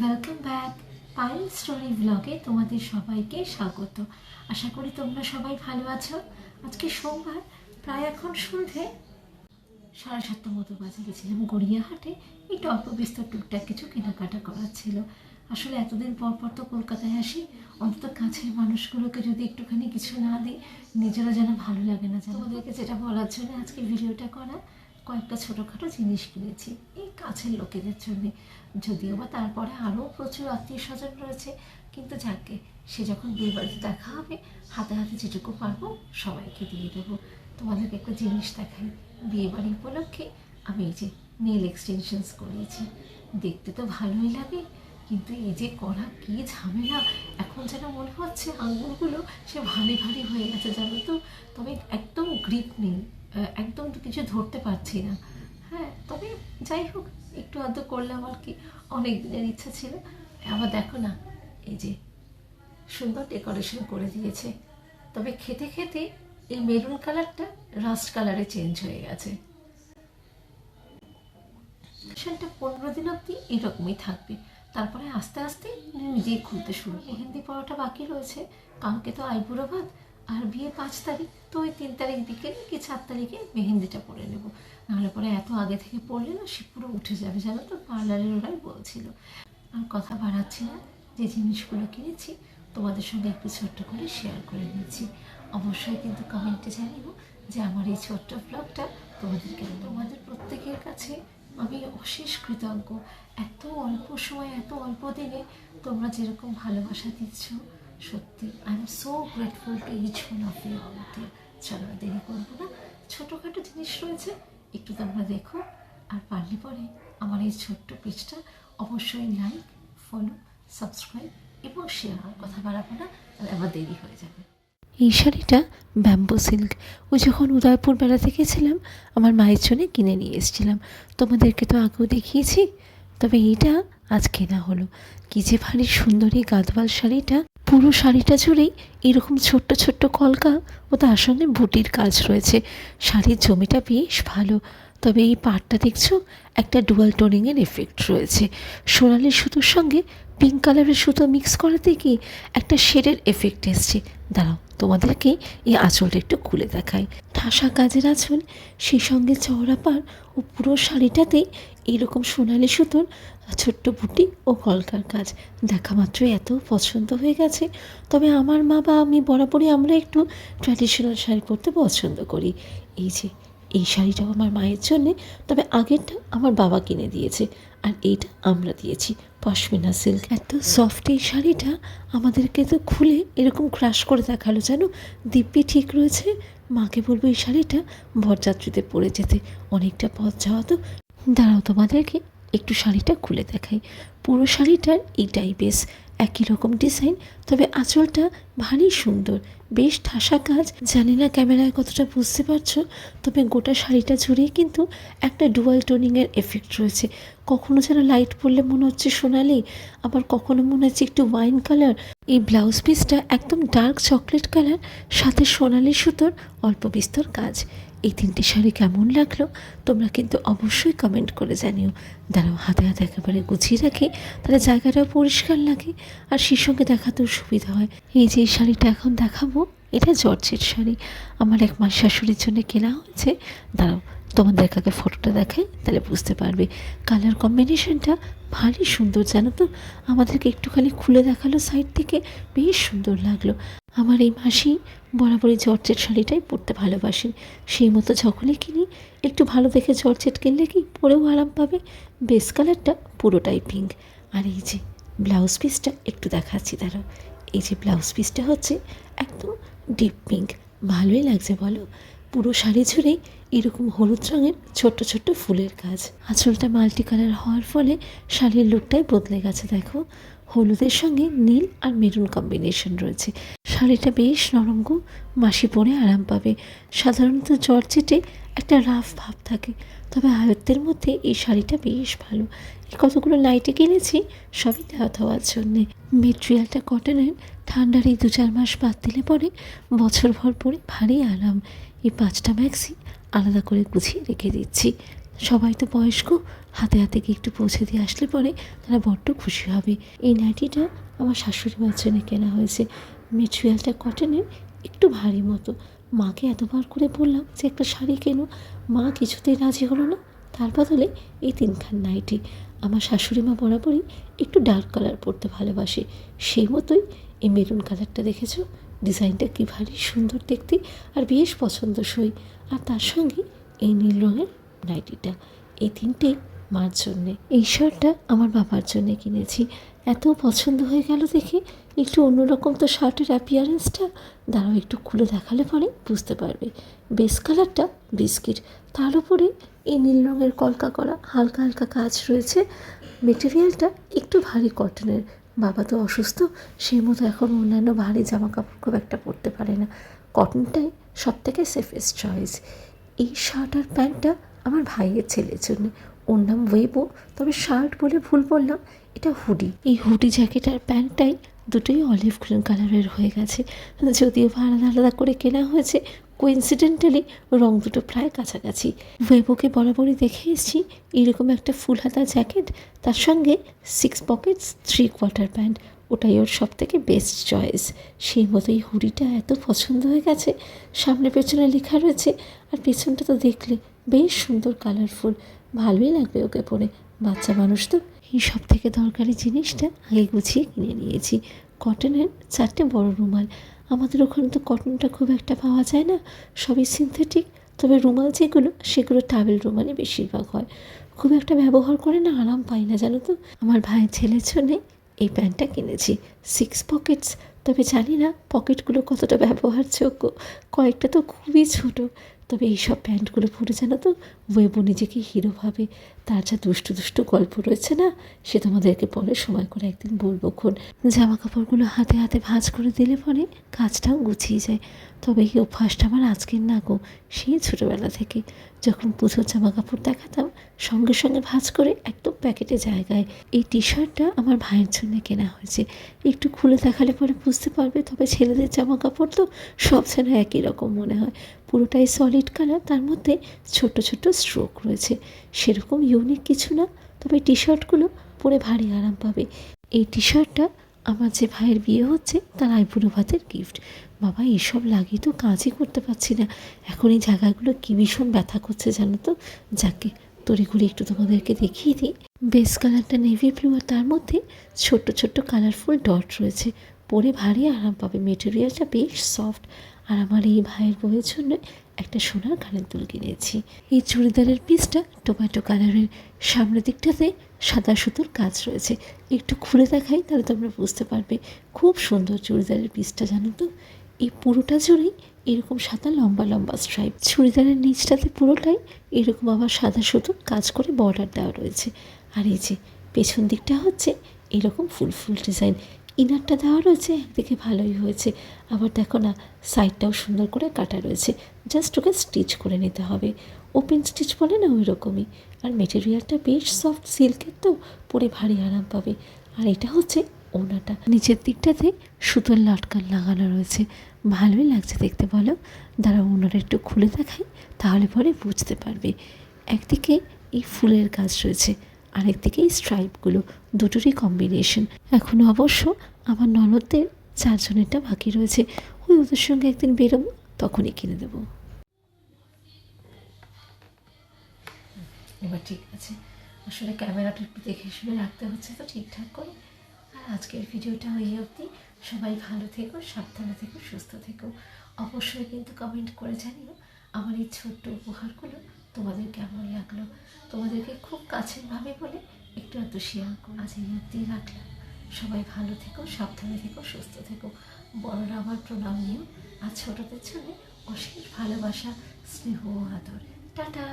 Welcome back pile story ব্লগে তোমাদের সবাইকে স্বাগত। আশা করি তোমরা সবাই ভালো আছো। আজকে সোমবার, প্রায় এখন সন্ধে। সাড়ে সাতটার মতো বাজে গেছিলাম গড়িয়াহাটে। একটু অল্প বিস্তর টুকটাক কিছু কেনাকাটা করার ছিল। আসলে এতদিন পর পর তো কলকাতায় আসি। অন্তত কাছের মানুষগুলোকে যদি একটুখানি কিছু না দিই, নিজেরও যেন ভালো লাগে না। যেন ওদেরকে যেটা বলার জন্য আজকে ভিডিওটা করা। কয়েকটা ছোটোখাটো জিনিস কিনেছি, এই কাছের লোকেদের জন্যে। যদিও বা তারপরে আরও প্রচুর আত্মীয় স্বজন রয়েছে, কিন্তু যাকে সে যখন বিয়ে বাড়িতে দেখা হবে, হাতে হাতে যেটুকু পারব সবাইকে দিয়ে দেবো। তোমাদেরকে একটা জিনিস দেখাই, বিয়ে বাড়ি উপলক্ষে আমি এই যে নেল এক্সটেনশনস করিয়েছি। দেখতে তো ভালোই লাগে, কিন্তু এই যে করা কি ঝামেলা, এখন যেন মনে হচ্ছে আঙুলগুলো সে ভারী ভারী হয়ে গেছে জানো তো? তবে একদম গ্রিপ নেই। একদম তো কিছু ধরতে পারছি না। হ্যাঁ তবে যাই হোক, একটু আধটু করলাম আর কি। অনেক দিনের ইচ্ছা ছিল। আবার দেখো না, এই যে সুন্দর ডেকোরেশন করে দিয়েছে। তবে খেতে খেতে এই মেরুন কালারটা রাস্ট কালারে চেঞ্জ হয়ে গেছে। সেটা পনেরো দিন অবধি এরকমই থাকবে। তারপরে আস্তে আস্তে নিজেই খুলতে শুরু মেহেন্দি পড়াটা বাকি রয়েছে। কালকে তো আইবুড়ো ভাত। আর বিয়ে পাঁচ তারিখ, তো ওই তিন তারিখ বিকেলে কি চার তারিখে মেহেন্দিটা পরে নেব। নাহলে পরে এত আগে থেকে পড়লে না সে পুরো উঠে যাবে, জানো তো? পার্লারের ওরাই বলছিল। আর কথা বাড়াচ্ছি না, যে জিনিসগুলো কিনেছি তোমাদের সঙ্গে একটু ছোট্ট করে শেয়ার করে নিচ্ছি। অবশ্যই কিন্তু কমেন্টে জানিও যে আমার এই ছোট্ট ব্লগটা তোমাদের কেমন তোমাদের প্রত্যেকের কাছে আমি অশেষ কৃতজ্ঞ। এত অল্প সময়, এত অল্প দিনে তোমরা যেরকম ভালোবাসা দিচ্ছ সত্যি I am so grateful to each one of you আমাদের চলো দেরি করব না। ছোটোখাটো জিনিস রয়েছে, একটু তোমরা দেখো, আর পারলে পরে আমার এই ছোট্ট পেজটা অবশ্যই লাইক ফলো সাবস্ক্রাইব এবং শেয়ার কথা বাড়াবো না, তাহলে আবার দেরি হয়ে যাবে। এই শাড়িটা ব্যাম্বো সিল্ক ও যখন উদয়পুর বেড়াতে গেছিলাম আমার মায়ের জন্য কিনে নিয়ে এসেছিলাম। তোমাদেরকে তো আগেও দেখিয়েছি, তবে এইটা আজ কেনা হলো। কি যে ভারী সুন্দরী গাদওয়াল শাড়িটা পুরো শাড়িটা জুড়েই এরকম ছোট্ট ছোট্ট কলকা ও তার সঙ্গে বুটির কাজ রয়েছে। শাড়ির জমিটা বেশ ভালো, তবে এই পাটটা দেখছ একটা ডুয়াল টোনিংয়ের এফেক্ট রয়েছে। সোনালি সুতোর সঙ্গে পিঙ্ক কালারের সুতো মিক্স করাতে কি একটা শেডের এফেক্ট এসছে। দাঁড়াও, তোমাদেরকে এই আঁচলটা একটু খুলে দেখায় ঠাসা কাজের আঁচল, সেই সঙ্গে চওড়া পাড় ও পুরো শাড়িটাতেই এইরকম সোনালি সুতোর ছোট্ট বুটি ও কলকার কাজ। দেখা মাত্রই এত পছন্দ হয়ে গেছে। তবে আমার মা বা আমি বরাবরই আমরা একটু ট্র্যাডিশনাল শাড়ি পরতে পছন্দ করি। এই যে এই শাড়িটাও আমার মায়ের জন্যে, তবে আগেরটা আমার বাবা কিনে দিয়েছে। আর এইটা আমরা দিয়েছি, পশমিনা সিল্ক এত সফট এই শাড়িটা আমাদেরকে তো খুলে এরকম ক্রাশ করে দেখাল, জানো? দিব্যি ঠিক রয়েছে, মাকে বলব এই শাড়িটা বরযাত্রীতে পরে যেতে, অনেকটা পথ যাওয়া তো। দাঁড়াও তোমাদেরকে একটু শাড়িটা খুলে দেখাই। পুরো শাড়িটার এইটাই বেশ একই রকম ডিজাইন, তবে আঁচলটা ভারী সুন্দর। বেশ ঠাসা কাজ, জানি না ক্যামেরায় কতটা বুঝতে পারছ, তবে গোটা শাড়িটা জুড়ে কিন্তু একটা ডুয়াল টোনিংয়ের এফেক্ট রয়েছে। কখনো যেন লাইট পরলে মনে হচ্ছে সোনালি, আবার কখনো মনে হচ্ছে একটু ওয়াইন কালার এই ব্লাউজ পিসটা একদম ডার্ক চকলেট কালার সাথে সোনালি সুতোর অল্প বিস্তর কাজ। এই তিনটি শাড়ি কেমন লাগল, তোমরা কিন্তু অবশ্যই কমেন্ট করে জানিও। দাঁড়াও, হাতে হাতে একেবারে গুছিয়ে রাখি, তাহলে জায়গাটাও পরিষ্কার লাগে, আর সেই সঙ্গে দেখাতেও সুবিধা হয়। এই যে শাড়িটা এখন দেখাবো, এটা জর্জের শাড়ি। আমার এক মাস শাশুড়ির জন্য কেনা হয়েছে। দাঁড়াও তোমাদের কাকে ফটোটা দেখাই, তাহলে বুঝতে পারবে। কালার কম্বিনেশনটা ভারী সুন্দর, জানো তো? আমাদেরকে একটুখানি খুলে দেখাল সাইড থেকে, বেশ সুন্দর লাগল। আমার এই মাসি বরাবরই জর্জেট শাড়িটাই পরতে ভালোবাসেন সেই মতো যখনই কিনি, একটু ভালো দেখে জর্জেট কিনলে কি পরেও আরাম পাবে? বেস কালারটা পুরোটাই পিঙ্ক আর এই যে ব্লাউজ পিসটা একটু দেখাচ্ছি, দাঁড়াও। এই যে ব্লাউজ পিসটা হচ্ছে একদম ডিপ পিঙ্ক ভালোই লাগছে, বলো? পুরো শাড়ি জুড়েই এরকম হলুদ রঙের ছোট্ট ছোট্ট ফুলের কাজ। আঁচলটা মাল্টি কালার হওয়ার ফলে শাড়ির লুকটাই বদলে গেছে, দেখো। হলুদের সঙ্গে নীল আর মেরুন কম্বিনেশন রয়েছে। শাড়িটা বেশ নরম মাসি পরে আরাম পাবে। সাধারণত জর্জেটে একটা রাফ ভাব থাকে, তবে আয়ত্তের মধ্যে এই শাড়িটা বেশ ভালো। এই কতগুলো লাইটে কিনেছি, সবই দেওয়া হওয়ার জন্যে। মেটেরিয়ালটা কটনের, ঠান্ডার এই দু চার মাস বাদ দিলে পরে বছর ভর পরে ভারী আরাম। এই পাঁচটা ম্যাক্সি আলাদা করে গুছিয়ে রেখে দিচ্ছি। সবাই তো বয়স্ক, হাতে হাতে গিয়ে একটু পৌঁছে দিয়ে আসলে পরে তারা বড্ড খুশি হবে। এই নাইটিটা আমার শাশুড়ি মার জন্য কেনা হয়েছে। মেটেরিয়ালটা কটনের, একটু ভারী মতো। মাকে এতবার করে বললাম যে একটা শাড়ি কেনো। মা কিছুতেই রাজি হলো না। তার বদলে এই তিনখান নাইটি। আমার শাশুড়ি মা বরাবরই একটু ডার্ক কালার পরতে ভালোবাসে। সেই মতোই এই মেরুন কালারটা দেখেছ? ডিজাইনটা কি ভারী, সুন্দর দেখতে আর বেশ পছন্দসই। আর তার সঙ্গে এই নীল রঙের নাইটিটা। এই তিনটে মার জন্যে। এই শার্টটা আমার বাবার জন্যে কিনেছি। এত পছন্দ হয়ে গেল দেখে একটু অন্যরকম তো শার্টের অ্যাপিয়ারেন্সটা দাঁড়াও, একটু খুলে দেখালে পরে বুঝতে পারবে। বেস কালারটা বিস্কিট। তার উপরে এই নীল রঙের কলকা করা হালকা হালকা কাজ রয়েছে। মেটেরিয়ালটা একটু ভারী কটনের। বাবা তো অসুস্থ, সেই মতো এখন অন্যান্য ভারী জামা কাপড় খুব একটা পরতে পারে না। কটনটাই সব থেকে সেফেস্ট চয়েস এই শার্ট আর প্যান্টটা আমার ভাইয়ের ছেলের জন্য। ওর নাম ওয়েবো তবে শার্ট বলে ভুল বললাম, এটা হুডি এই হুডি জ্যাকেট আর প্যান্টটাই দুটোই অলিভ গ্রিন কালারের হয়ে গেছে। যদিও আলাদা আলাদা করে কেনা হয়েছে কোইন্সিডেন্টালি রং দুটো প্রায় কাছাকাছি। ওয়েবোকে বরাবরই দেখে এসেছি এরকম একটা ফুল হাতা জ্যাকেট, তার সঙ্গে six pockets three quarter pant ওটাই ওর সব থেকে বেস্ট চয়েস সেই মতোই হুডিটা এত পছন্দ হয়ে গেছে, সামনে পেছনে লেখা রয়েছে, আর পেছনটা তো দেখলে বেশ সুন্দর কালারফুল ভালোই লাগবে ওকে পরে। বাচ্চা মানুষ তো, এই সব থেকে দরকারি জিনিসটা আগে গুছিয়ে কিনে নিয়েছি। কটনের চারটে বড় রুমাল। আমাদের ওখানে তো কটনটা খুব একটা পাওয়া যায় না, সবই সিনথেটিক তবে রুমাল যেগুলো, সেগুলো টাবেল রুমালই বেশিরভাগ হয়। খুব একটা ব্যবহার করে না, আরাম পাই না, জানো তো? আমার ভাইয়ের ছেলের জন্যে এই প্যান্টটা কিনেছি সিক্স পকেটস তবে জানি না পকেটগুলো কতটা ব্যবহারযোগ্য। কয়েকটা তো খুবই ছোট তবে এইসব প্যান্টগুলো পরে জানো তো ওয়েবো নিজেকে হিরো ভাবে। তার যা দুষ্টু দুষ্টু গল্প রয়েছে না, সে তোমাদেরকে পরে সময় করে একদিন বলব খুন। জামা কাপড়গুলো হাতে হাতে ভাঁজ করে দিলে পরে কাজটাও গুছিয়ে যায়। তবে এই অভ্যাসটা আমার আজকের না গো, সেই ছোটোবেলা থেকে। যখন পুজোর জামা কাপড় দেখাতাম, সঙ্গে সঙ্গে ভাঁজ করে একদম প্যাকেটে জায়গায়। এই টি শার্টটা আমার ভাইয়ের জন্য কেনা হয়েছে। একটু খুলে দেখালে পরে বুঝতে পারবে, তবে ছেলেদের জামা কাপড় তো সব যেন একই রকম মনে হয়। পুরোটাই সলিড কালার তার মধ্যে ছোট ছোট স্ট্রোক রয়েছে। সেরকম ইউনিক কিছু না, তবে টি শার্টগুলো পরে ভারী আরাম পাবে। এই টি শার্টটা আমার যে ভাইয়ের বিয়ে হচ্ছে, তার আইবুড়ো ভাতের গিফট বাবা, এসব লাগিয়ে তো কাজই করতে পারছি না। এখন এই জায়গাগুলো কী ভীষণ ব্যথা করছে জানো তো? যাকে তড়িঘড়ি একটু তোমাদেরকে দেখিয়ে দিই। বেস কালারটা নেভি ব্লু আর তার মধ্যে ছোট্ট ছোট্ট কালারফুল ডট রয়েছে। পরে ভারী আরাম পাবে। মেটেরিয়ালটা বেশ সফট আর আমার এই ভাইয়ের বউয়ের জন্য একটা সোনার কানের দুল কিনেছি। এই চুড়িদারের পিসটা টোম্যাটো কালারের সামনের দিকটাতে সাদা সুতোর কাজ রয়েছে। একটু খুলে দেখাই, তাহলে তোমরা বুঝতে পারবে। খুব সুন্দর চুড়িদারের পিসটা, জানো তো? এই পুরোটা জুড়েই এরকম সাদা, লম্বা লম্বা স্ট্রাইপ চুড়িদারের নিচটাতে পুরোটাই এরকম আবার সাদা সুতোর কাজ করে বর্ডার দেওয়া রয়েছে। আর এই যে পেছন দিকটা হচ্ছে এরকম ফুল ফুল ডিজাইন। ইনারটা দেওয়া রয়েছে একদিকে ভালোই হয়েছে। আবার দেখো না সাইডটাও সুন্দর করে কাটা রয়েছে। জাস্ট ওকে স্টিচ করে নিতে হবে। ওপেন স্টিচ বলে না ওই রকমই আর মেটেরিয়ালটা বেশ সফট সিল্কের তো, পরে ভারী আরাম পাবে। আর এটা হচ্ছে ওনাটা। নিচের দিকটাতে সুতোর লাটকান লাগানো রয়েছে। ভালোই লাগছে দেখতে বলো। দাঁড়া ওনারা একটু খুলে দেখাই, তাহলে পরে বুঝতে পারবে। একদিকে এই ফুলের কাজ রয়েছে, আরেকদিকে এই স্ট্রাইপগুলো দুটোরই কম্বিনেশন এখন অবশ্য আমার ননদদের চারজনেরটা বাকি রয়েছে। ওই ওদের সঙ্গে একদিন বেরোবো, তখনই কিনে দেবো। এবার ঠিক আছে। আসলে ক্যামেরাটা একটু দেখে শুনে রাখতে হচ্ছে, তো ঠিকঠাক করে। আর আজকের ভিডিওটা হয়ে অবধি। সবাই ভালো থেকো, সাবধানে থেকো, সুস্থ থেকো। অবশ্যই কিন্তু কমেন্ট করে জানিও আমার এই ছোট্ট উপহারগুলো তোমাদের কেমন লাগল। তোমাদেরকে খুব কাছের ভাবে বলে একটু এত শেয়ার করো। আজ এই অবধি রাখলাম। সবাই ভালো থেকো, সাবধানে থেকো, সুস্থ থেকো। বড়রা আমার প্রণাম নিও। আর ছোটদের জন্য অশেষ ভালোবাসা, স্নেহ আদর। টাটা!